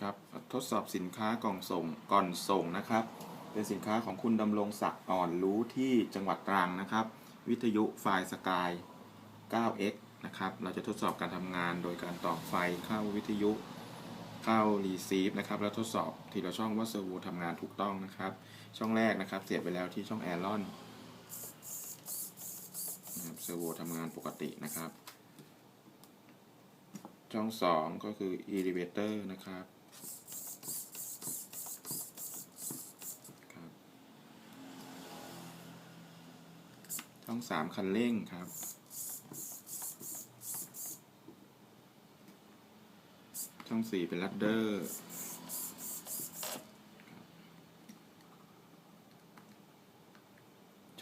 ครับทดสอบสินค้ากล่องส่งก่อนส่งนะครับ เป็นสินค้าของคุณดำรงศักดิ์อ่อนรู้ที่จังหวัดตรังนะครับ วิทยุไฟล์สกาย 9x นะครับ เราจะทดสอบการทำงานโดยการต่อไฟเข้าวิทยุเข้า receive นะครับ แล้วทดสอบทีละช่องว่าเซอร์โวทำงานถูกต้องนะครับ ช่องแรกนะครับ เสียบไปแล้วที่ช่องแอรอนเซอร์โวทำงานปกตินะครับ ช่องสองก็คือ elevator นะครับครับ ช่องสามคันเร่งครับ ช่องสี่เป็นลัดเดอร์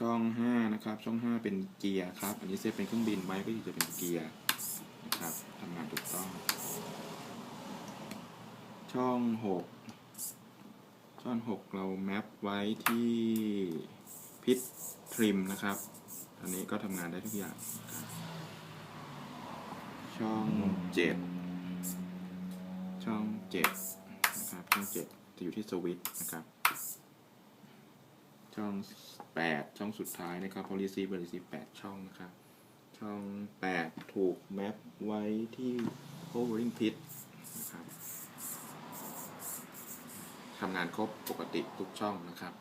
ช่องห้านะครับ ช่องห้าเป็นเกียร์ครับ อันนี้เซตเป็นเครื่องบินไว้ก็จะเป็นเกียร์ นะครับทำงานถูกต้อง ช่องหกช่องหกเราแมปไว้ที่พิททริมนะครับอันนี้ก็ทำงานได้ทุกอย่าง ช่องเจ็ดช่องเจ็ดนะครับ ช่องเจ็ดจะอยู่ที่สวิตช์นะครับ ช่อง8ช่องสุดท้ายนะครับ policy policy 8ช่องนะครับ ช่อง8ถูกแมปไว้ที่ hovering pit นะครับทำงานครบปกติทุกช่องนะครับ